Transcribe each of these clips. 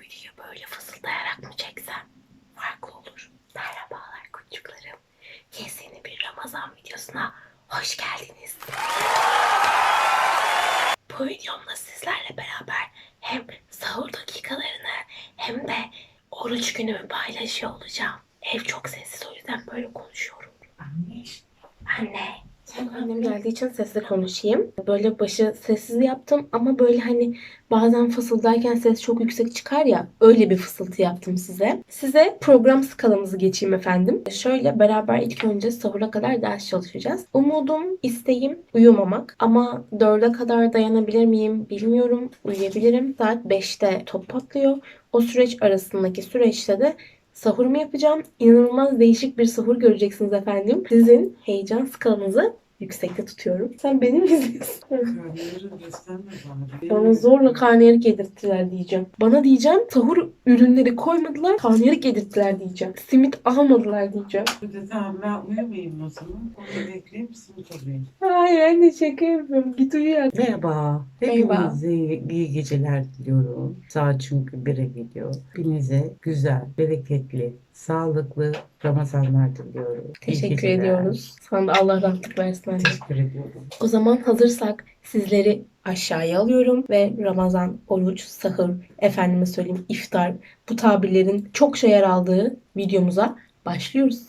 videoyu böyle fısıldayarak mı çeksem? Farklı olur. Merhabalar küçüklerim. Yeni bir Ramazan videosuna hoş geldiniz. Bu videomda sizlerle beraber hem sahur dakikalarını hem de oruç günümü paylaşıyor olacağım. Ev çok sessiz o yüzden böyle konuşuyorum. Anne. Anne. Annem geldiği için sesli konuşayım. Böyle başı sessiz yaptım ama böyle hani bazen fısıldarken ses çok yüksek çıkar ya öyle bir fısıltı yaptım size. Size program skalamızı geçeyim efendim. Şöyle beraber ilk önce sahura kadar ders çalışacağız. Umudum, isteğim uyumamak ama 4'e kadar dayanabilir miyim bilmiyorum. Uyuyabilirim. Saat 5'te top patlıyor. O süreç arasındaki süreçte de Sahurumu yapacağım. İnanılmaz değişik bir sahur göreceksiniz efendim. Sizin heyecan skalanızı yüksekte tutuyorum. Sen beni mi izliyorsun? Karnları gösterme bana. Bana zorla karnıyarık yedirttiler diyeceğim. Bana diyeceğim sahur ürünleri koymadılar, karnıyarık yedirttiler diyeceğim. Simit almadılar diyeceğim. Bir de tamam ben uyumayayım o zaman. Onu bekleyeyim simit alayım. Hayır anne şaka yapıyorum. Git uyu ya. Merhaba. Merhaba. Hepinize iyi geceler diliyorum. Saat çünkü 1'e gidiyor. Hepinize güzel, bereketli, sağlıklı Ramazanlar diliyorum. Teşekkür ediyoruz. Sana da Allah rahatlık versin anne. Teşekkür ediyorum. O zaman hazırsak sizleri aşağıya alıyorum ve Ramazan, oruç, sahur, efendime söyleyeyim iftar bu tabirlerin çokça yer aldığı videomuza başlıyoruz.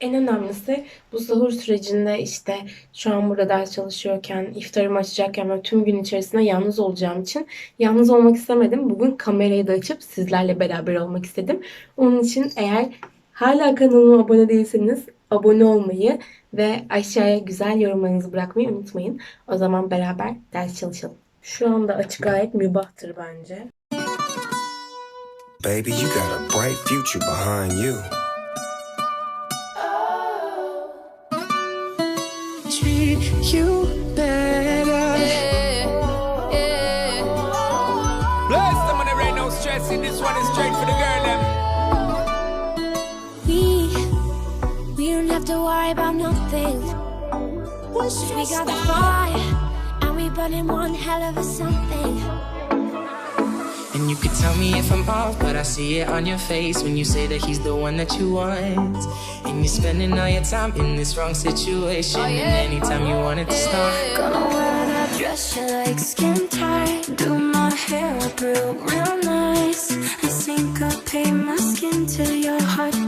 En önemlisi bu sahur sürecinde işte şu an burada ders çalışıyorken, iftarımı açacakken ve tüm gün içerisinde yalnız olacağım için yalnız olmak istemedim. Bugün kamerayı da açıp sizlerle beraber olmak istedim. Onun için eğer hala kanalıma abone değilseniz abone olmayı ve aşağıya güzel yorumlarınızı bırakmayı unutmayın. O zaman beraber ders çalışalım. Şu anda açık gayet mübahtır bence. Baby, you got a bright future behind you. Treat you better. Bless them when there ain't no stressing. This one is straight for the girl. Them. We, we don't have to worry about nothing. We got the fire, and we burning one hell of a something. And you could tell me if I'm off, but I see it on your face when you say that he's the one that you want. And you're spending all your time in this wrong situation. Oh, and anytime you want it to start, Gonna wear that dress you like skin tight. Do my hair up real, real nice. I syncopate my skin to your heart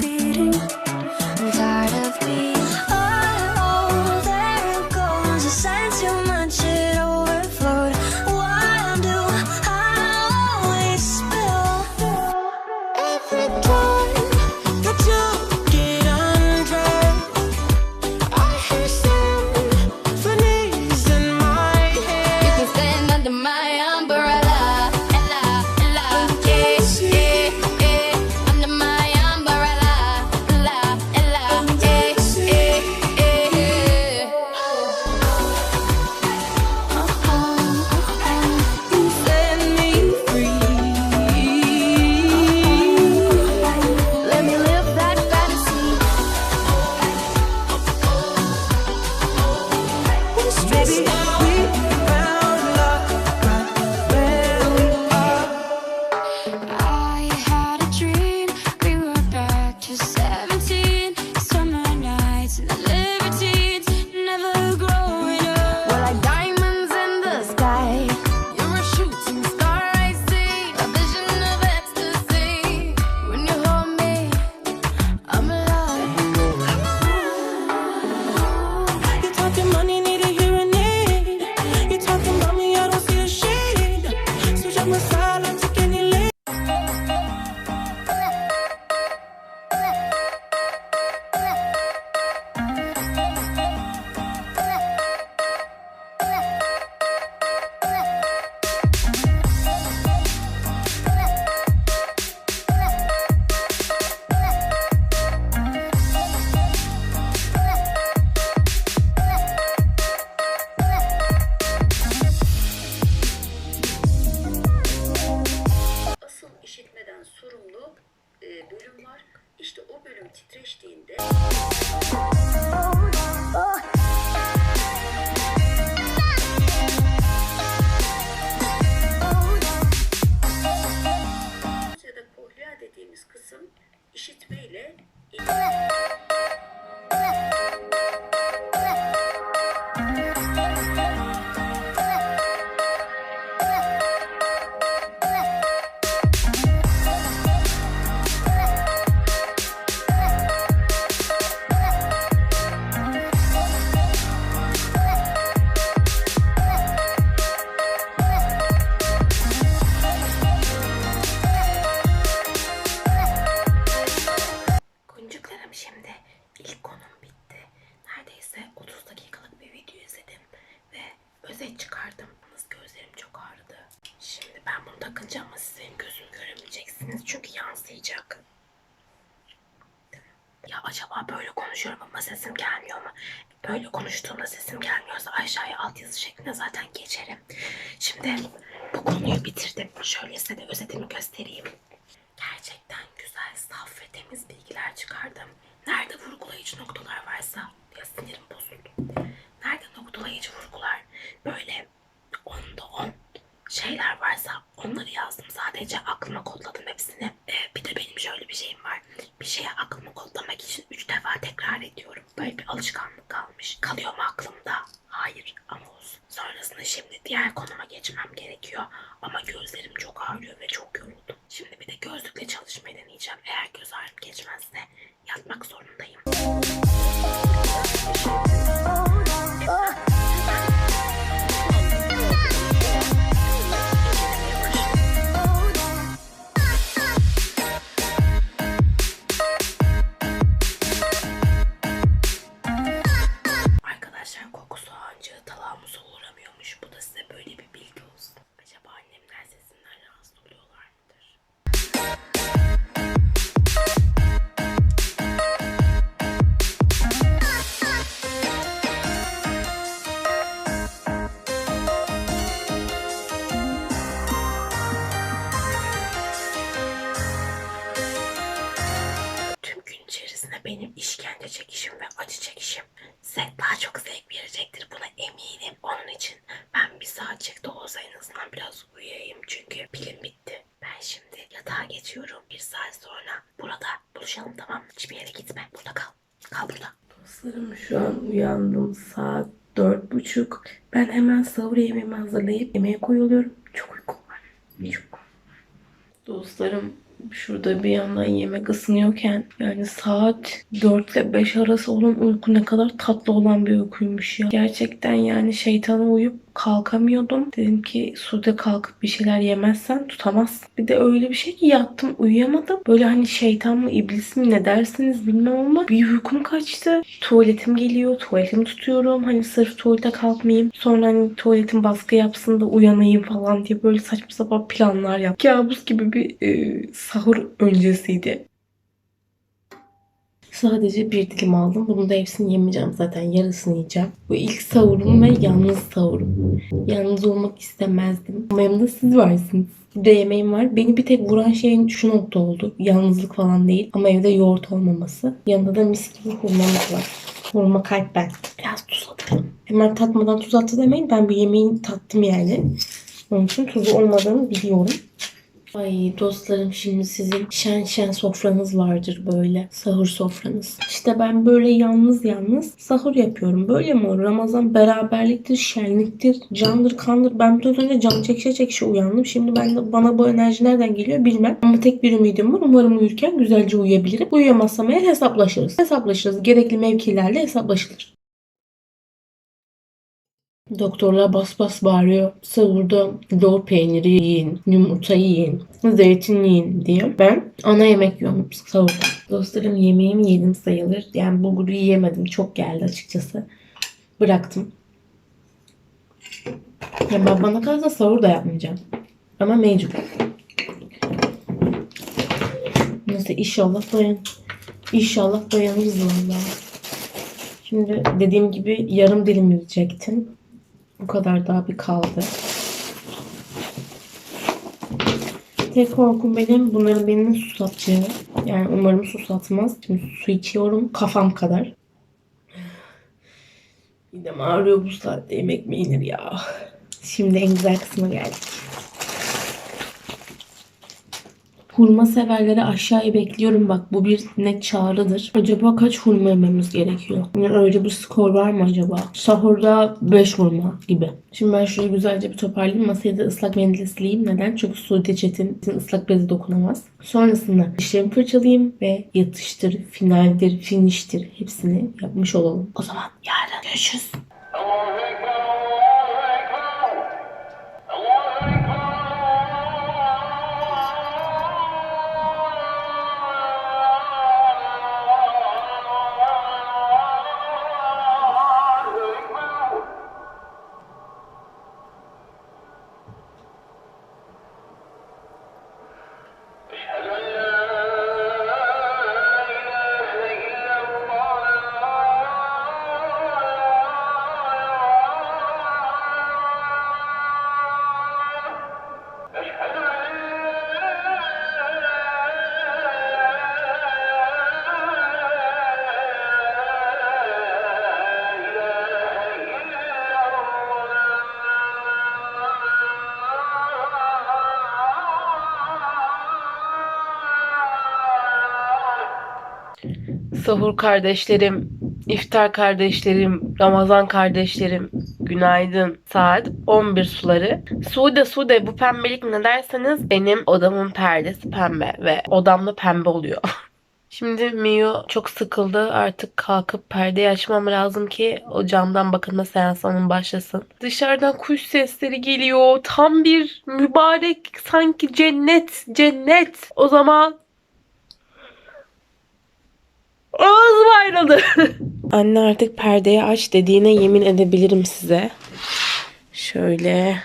was ses çıkardım. Gözlerim çok ağrıdı. Şimdi ben bunu takınca ama sizin gözünü göremeyeceksiniz. Çünkü yansıyacak. Ya acaba böyle konuşuyorum ama sesim gelmiyor mu? Böyle konuştuğumda sesim gelmiyorsa aşağıya altyazı şeklinde zaten geçerim. Şimdi bu konuyu bitirdim. Şöyle size de özetimi göstereyim. Gerçekten güzel, saf ve temiz bilgiler çıkardım. Nerede vurgulayıcı noktalar varsa ya sinirim Sadece aklıma kodladım hepsini. Ee, bir de benim şöyle bir şeyim var. Bir şeye aklımı kodlamak için üç defa tekrar ediyorum. Böyle bir alışkanlık kalmış. Kalıyor mu aklımda? Hayır ama olsun. Sonrasında şimdi diğer konuma geçmem gerekiyor. Ama gözlerim çok ağrıyor ve çok yoruldum. Şimdi bir de gözlükle çalışmayı deneyeceğim. Eğer göz ağrım geçmezse yatmak zorundayım. Geçiyorum. Bir saat sonra burada buluşalım tamam mı? Hiçbir yere gitme. Burada kal. Kal burada. Dostlarım şu an uyandım. Saat dört buçuk. Ben hemen sahur yemeğimi hazırlayıp yemeğe koyuluyorum. Çok uykum var. Çok. Dostlarım şurada bir yandan yemek ısınıyorken yani saat 4 ile 5 arası olan uyku ne kadar tatlı olan bir uykuymuş ya. Gerçekten yani şeytana uyup kalkamıyordum. Dedim ki Sude kalkıp bir şeyler yemezsen tutamazsın. Bir de öyle bir şey ki yattım uyuyamadım. Böyle hani şeytan mı iblis mi ne dersiniz bilmem ama bir uykum kaçtı. Tuvaletim geliyor. Tuvaletimi tutuyorum. Hani sırf tuvalete kalkmayayım. Sonra hani tuvaletim baskı yapsın da uyanayım falan diye böyle saçma sapan planlar yap. Kabus gibi bir e, sahur öncesiydi. Sadece bir dilim aldım. Bunu da hepsini yemeyeceğim zaten. Yarısını yiyeceğim. Bu ilk sahurum ve yalnız sahurum. Yalnız olmak istemezdim. Ama yanımda siz varsınız. Bir de yemeğim var. Beni bir tek vuran şeyin şu nokta oldu. Yalnızlık falan değil. Ama evde yoğurt olmaması. Yanında da mis gibi hurmamız var. Hurma kalp ben. Biraz tuz atalım. Hemen tatmadan tuz attı demeyin. Ben bu yemeğin tattım yani. Onun için tuzu olmadığını biliyorum. Ay dostlarım şimdi sizin şen şen sofranız vardır böyle. Sahur sofranız. İşte ben böyle yalnız yalnız sahur yapıyorum. Böyle mi olur? Ramazan beraberliktir, şenliktir, candır, kandır. Ben biraz önce can çekişe çekişe uyandım. Şimdi ben de bana bu enerji nereden geliyor bilmem. Ama tek bir ümidim var. Umarım uyurken güzelce uyuyabilirim. Uyuyamazsam eğer hesaplaşırız. Hesaplaşırız. Gerekli mevkilerle hesaplaşılır. Doktorlar bas bas bağırıyor. Sahurda lor peyniri yiyin, yumurta yiyin, zeytin yiyin diye. Ben ana yemek yiyorum sahurda. Dostlarım yemeğimi yedim sayılır. Yani bulguru yiyemedim. Çok geldi açıkçası. Bıraktım. Ya ben bana kalırsa sahur da yapmayacağım. Ama mecbur. Neyse inşallah dayan. İnşallah dayanırız vallahi. Şimdi dediğim gibi yarım dilim yiyecektim. Bu kadar daha bir kaldı. Tek korkum benim bunların beni susatacağı. Yani umarım susatmaz. Şimdi su içiyorum kafam kadar. Midem ağrıyor bu saatte yemek mi yenir ya. Şimdi en güzel kısma geldik. Hurma severleri aşağıya bekliyorum. Bak bu bir net çağrıdır. Acaba kaç hurma yememiz gerekiyor? Yani öyle bir skor var mı acaba? Sahurda 5 hurma gibi. Şimdi ben şurayı güzelce bir toparlayayım. Masaya da ıslak mendil sileyim. Neden? Çünkü Suudi Çetin ıslak bezi dokunamaz. Sonrasında dişlerimi fırçalayayım ve yatıştır, finaldir, finiştir hepsini yapmış olalım. O zaman yarın görüşürüz. Sahur kardeşlerim, iftar kardeşlerim, Ramazan kardeşlerim, günaydın. Saat 11 suları. Sude Sude bu pembelik ne derseniz benim odamın perdesi pembe ve odamda pembe oluyor. Şimdi Miu çok sıkıldı. Artık kalkıp perdeyi açmam lazım ki o camdan bakınma seansının başlasın. Dışarıdan kuş sesleri geliyor. Tam bir mübarek sanki cennet cennet. O zaman ayrıldı. Anne artık perdeyi aç dediğine yemin edebilirim size. Şöyle.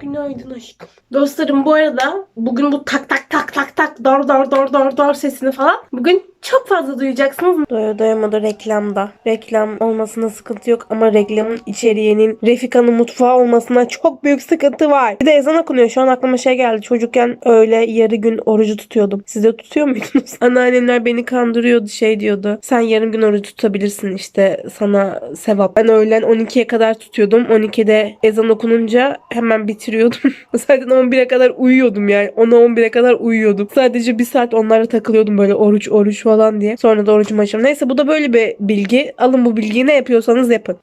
Günaydın aşkım. Dostlarım bu arada bugün bu tak tak tak tak tak dar dar dar dar dar sesini falan bugün çok fazla duyacaksınız. Doya doyamadı reklamda. Reklam olmasına sıkıntı yok ama reklamın içeriğinin Refika'nın mutfağı olmasına çok büyük sıkıntı var. Bir de ezan okunuyor. Şu an aklıma şey geldi. Çocukken öyle yarı gün orucu tutuyordum. Siz de tutuyor muydunuz? Anneannemler beni kandırıyordu şey diyordu. Sen yarım gün orucu tutabilirsin işte sana sevap. Ben öğlen 12'ye kadar tutuyordum. 12'de ezan okununca hemen bitiriyordum. Zaten 11'e kadar uyuyordum yani. 10'a 11'e kadar uyuyordum. Sadece bir saat onlarla takılıyordum böyle oruç oruç falan diye. Sonra da orucumu açıyorum. Neyse bu da böyle bir bilgi. Alın bu bilgiyi ne yapıyorsanız yapın.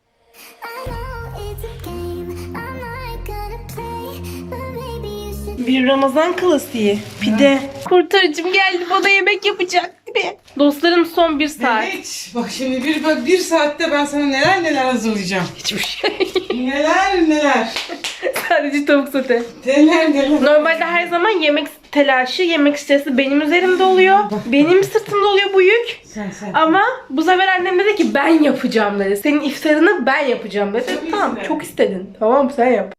Bir Ramazan klasiği. Pide. Kurtarıcım geldi bana yemek yapacak gibi. Dostlarım son bir saat. Evet. Bak şimdi bir, bak bir saatte ben sana neler neler hazırlayacağım. Hiçbir şey. Neler neler. Sadece tavuk sote. Neler neler. Normalde her zaman yemek telaşı, yemek stresi benim üzerimde oluyor. Benim sırtımda oluyor bu yük. Sen sen. Ama bu sefer annem dedi ki ben yapacağım dedi. Senin iftarını ben yapacağım dedi. Çok tamam iste. çok istedin. Tamam sen yap.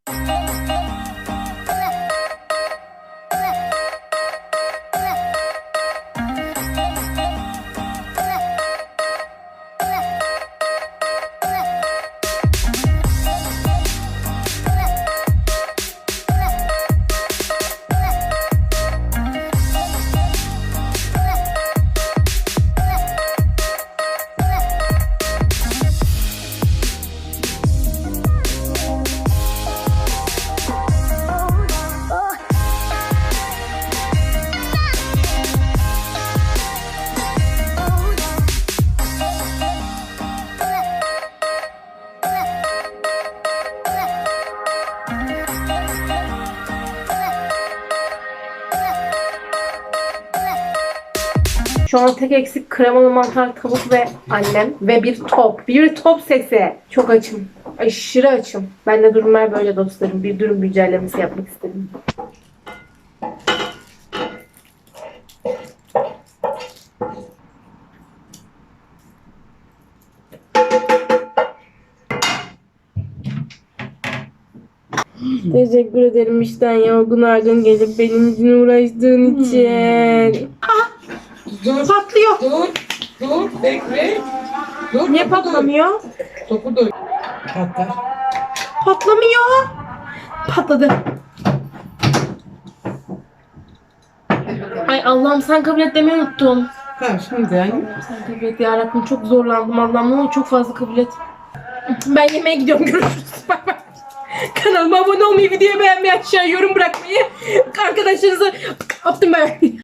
An tek eksik kremalı mantar tavuk ve annem ve bir top. Bir top sesi. Çok açım. Aşırı açım. Ben de durumlar böyle dostlarım. Bir durum güncellemesi yapmak istedim. Teşekkür ederim işten yorgun argın gelip benim için uğraştığın için. Dur. Patlıyor. Dur. Dur. Bekle. Dur. Niye topu dur. patlamıyor? Topu dur. Patlar. Patlamıyor. Patladı. Ay Allah'ım sen kabul et demeyi unuttum. Tamam şimdi yani. Sen kabul et yarabbim çok zorlandım Allah'ım ne olur çok fazla kabul et. Ben yemeğe gidiyorum görüşürüz. Bay bay. Kanalıma abone olmayı, videoyu beğenmeyi, aşağı yorum bırakmayı, arkadaşlarınıza attım ben.